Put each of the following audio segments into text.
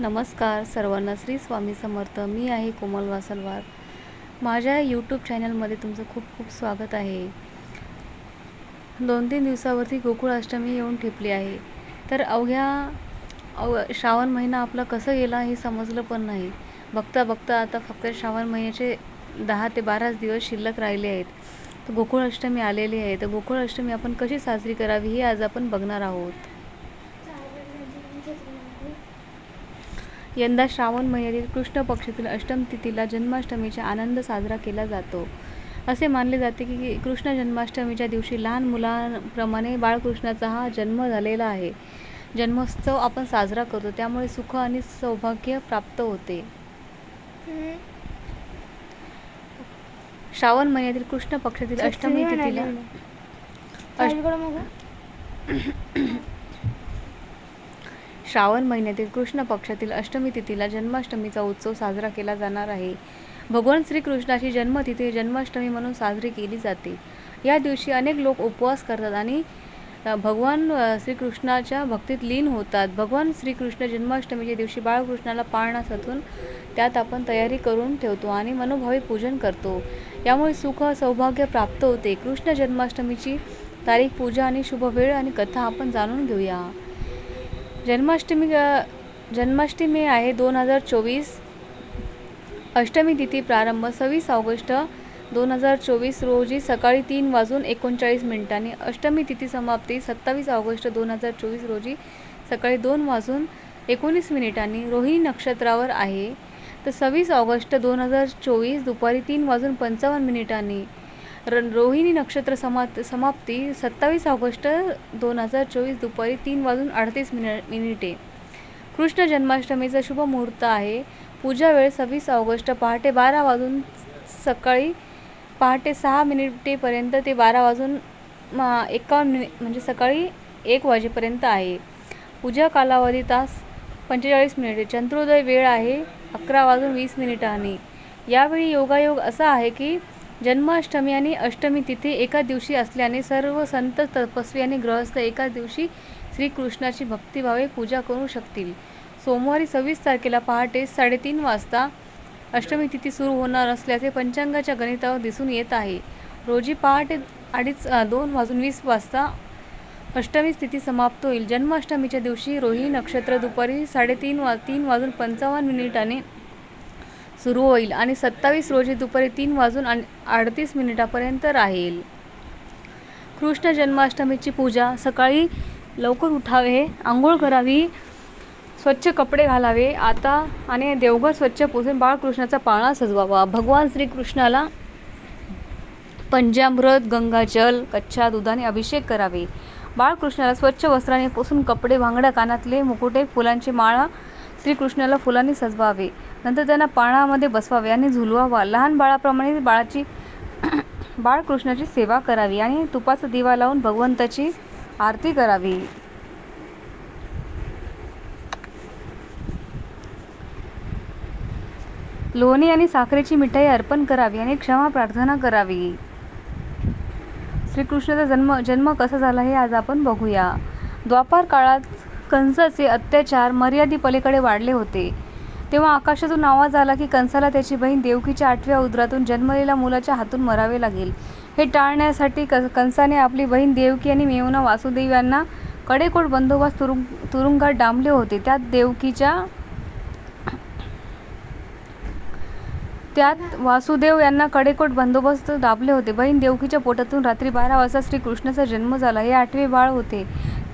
नमस्कार सर्वांना श्री स्वामी समर्थ. मी आहे कोमल वासलवार. माझ्या यूट्यूब चॅनलमध्ये तुमचं खूप खूप स्वागत आहे. दोन तीन दिवसावरती गोकुळाष्टमी येऊन ठेपली आहे. तर अवघ्या अव श्रावण महिना आपला कसं गेला हे समजलं पण नाही. बघता बघता आता फक्त श्रावण महिन्याचे दहा ते बाराच दिवस शिल्लक राहिले आहेत. तर गोकुळाष्टमी आलेली आहे. तर गोकुळ अष्टमी आपण कशी साजरी करावी हे आज आपण बघणार आहोत. यंदा श्रावण महिन्यातील कृष्ण पक्षातील अष्टम तिथीला जन्माष्टमीचा आनंद साजरा केला जातो. असे मानले जाते की कृष्ण जन्माष्टमीच्या दिवशी लहान मुलांप्रमाणे बाळकृष्णाचा हा जन्म झालेला आहे. जन्मोत्सव आपण साजरा करतो त्यामुळे सुख आणि सौभाग्य प्राप्त होते. श्रावण महिन्यातील कृष्ण पक्षातील अष्टमी तिथीला श्रावण महिन्यातील कृष्ण पक्षातील अष्टमी तिथीला जन्माष्टमीचा उत्सव साजरा केला जाणार आहे. भगवान श्रीकृष्णाची जन्मतिथी जन्माष्टमी म्हणून साजरी केली जाते. या दिवशी अनेक लोक उपवास करतात आणि भगवान श्रीकृष्णाच्या भक्तीत लीन होतात. भगवान श्रीकृष्ण जन्माष्टमीच्या दिवशी बाळकृष्णाला पाळणा त्यात आपण तयारी करून ठेवतो आणि मनोभावी पूजन करतो. यामुळे सुख सौभाग्य प्राप्त होते. कृष्ण जन्माष्टमीची तारीख पूजा आणि शुभ वेळ आणि कथा आपण जाणून घेऊया. जन्माष्टमी जन्माष्टमी आहे दोन हजार चोवीस. अष्टमी तिथी प्रारंभ सव्वीस ऑगस्ट दोन हजार चोवीस रोजी सकाळी तीन वाजून एकोणचाळीस मिनिटांनी. अष्टमी तिथी समाप्ती सत्तावीस ऑगस्ट दोन हजार चोवीस रोजी सकाळी दोन वाजून एकोणीस मिनिटांनी रोहिणी नक्षत्रावर आहे. तर सव्वीस ऑगस्ट दोन हजार चोवीस दुपारी तीन वाजून पंचावन्न मिनिटांनी रण रोहिणी नक्षत्र समा समाप्ती सत्तावीस ऑगस्ट दोन हजार चोवीस दुपारी तीन वाजून अडतीस मिनि मिनिटे. कृष्ण जन्माष्टमीचा शुभ मुहूर्त आहे. पूजा वेळ सव्वीस ऑगस्ट पहाटे बारा वाजून सकाळी पहाटे सहा मिनिटेपर्यंत ते बारा वाजून एकावन्न मिनि म्हणजे सकाळी एक वाजेपर्यंत आहे. पूजा कालावधी तास पंचेचाळीस मिनिटे. चंद्रोदय वेळ आहे अकरा वाजून वीस मिनिटांनी. यावेळी योगायोग असा आहे की जन्माष्टमी आणि अष्टमी तिथी एका दिवशी असल्याने सर्व संत तपस्वी आणि ग्रहस्थ एका दिवशी श्रीकृष्णाची भक्तिभावे पूजा करू शकतील. सोमवारी सव्वीस तारखेला पहाटे साडेतीन वाजता अष्टमी तिथी सुरू होणार असल्याचे पंचांगाच्या गणितावर दिसून येत आहे. रोजी पहाटे अडीच दोन वाजून वीस वाजता अष्टमी स्थिती समाप्त होईल. जन्माष्टमीच्या दिवशी रोहिणी नक्षत्र दुपारी साडेतीन वा तीन वाजून पंचावन्न मिनिटाने सुरू होईल आणि सत्तावीस रोजी दुपारी तीन वाजून आणि अडतीस मिनिटापर्यंत राहील. कृष्ण जन्माष्टमीची पूजा. सकाळी लवकर उठावे आंघोळ करावी स्वच्छ कपडे घालावे. आता आणि देवघर स्वच्छ पुसून बाळकृष्णाचा पाळणा सजवावा. भगवान श्रीकृष्णाला पंजामृत गंगाजल कच्च्या दुधाने अभिषेक करावे. बाळकृष्णाला स्वच्छ वस्त्राने पुसून कपडे भांगड्या कानातले मुकुटे फुलांची माळा श्रीकृष्णाला फुलांनी सजवावे. नंतर त्यांना पाळणामध्ये बसवावे आणि झुलवावा. लहान बाळाप्रमाणे बाळाची बाळकृष्णाची सेवा करावी आणि तुपाचा दिवा लावून भगवंताची आरती करावी. लोणी आणि साखरेची मिठाई अर्पण करावी आणि क्षमा प्रार्थना करावी. श्रीकृष्णाचा जन्म जन्म कसा झाला हे आज आपण बघूया. द्वापार काळात कंसाचे अत्याचार मर्यादेपलीकडे वाढले होते. तेव्हा आकाशातून आवाज आला की कंसाला त्याची बहीण देवकीच्या आठव्या उदरातून जन्मलेल्या मुलाच्या हातून मरावे लागेल. हे टाळण्यासाठी कंसाने आपली बहीण देवकी आणि मेवना वासुदेव यांना कडेकोट बंदोबस्त तुरुंग तुरुंगात डांबले होते. त्यात देवकीच्या त्यात वासुदेव यांना कडेकोट बंदोबस्त दाबले होते. बहीण देवकीच्या पोटातून रात्री बारा वाजता श्रीकृष्णाचा जन्म झाला. हे आठवे बाळ होते.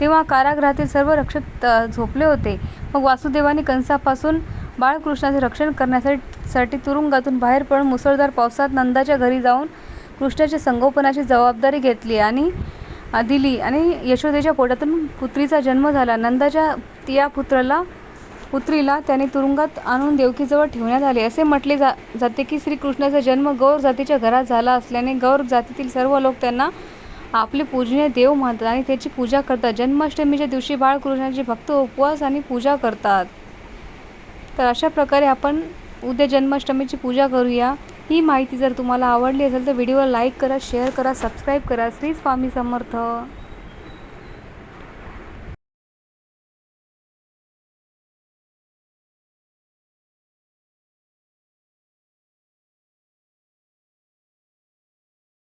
तेव्हा कारागृहातील सर्व रक्षक झोपले होते. मग वासुदेवाने कंसापासून बाळकृष्णाचे रक्षण करण्यासाठी तुरुंगातून बाहेर पडून मुसळधार पावसात नंदाच्या घरी जाऊन कृष्णाच्या संगोपनाची जबाबदारी घेतली आणि दिली. आणि यशोदेच्या पोटातून पुत्रीचा जन्म झाला. नंदाच्या या पुत्राला पुत्रीला त्याने तुरुंगात आणून देवकीजवळ ठेवण्यात आले. असे म्हटले जा जाते की श्रीकृष्णाचा जन्म गौर जातीच्या घरात झाला असल्याने गौर जातीतील सर्व लोक त्यांना आपले पूजनीय देव मानतात आणि त्याची पूजा करतात. जन्माष्टमीच्या दिवशी बाळकृष्णाचे भक्त उपवास आणि पूजा करतात. तर अशा प्रकारे आपण उद्या जन्माष्टमीची पूजा करूया. ही माहिती जर तुम्हाला आवडली असेल तर व्हिडिओला लाईक करा शेअर करा सबस्क्राईब करा. श्री स्वामी समर्थ.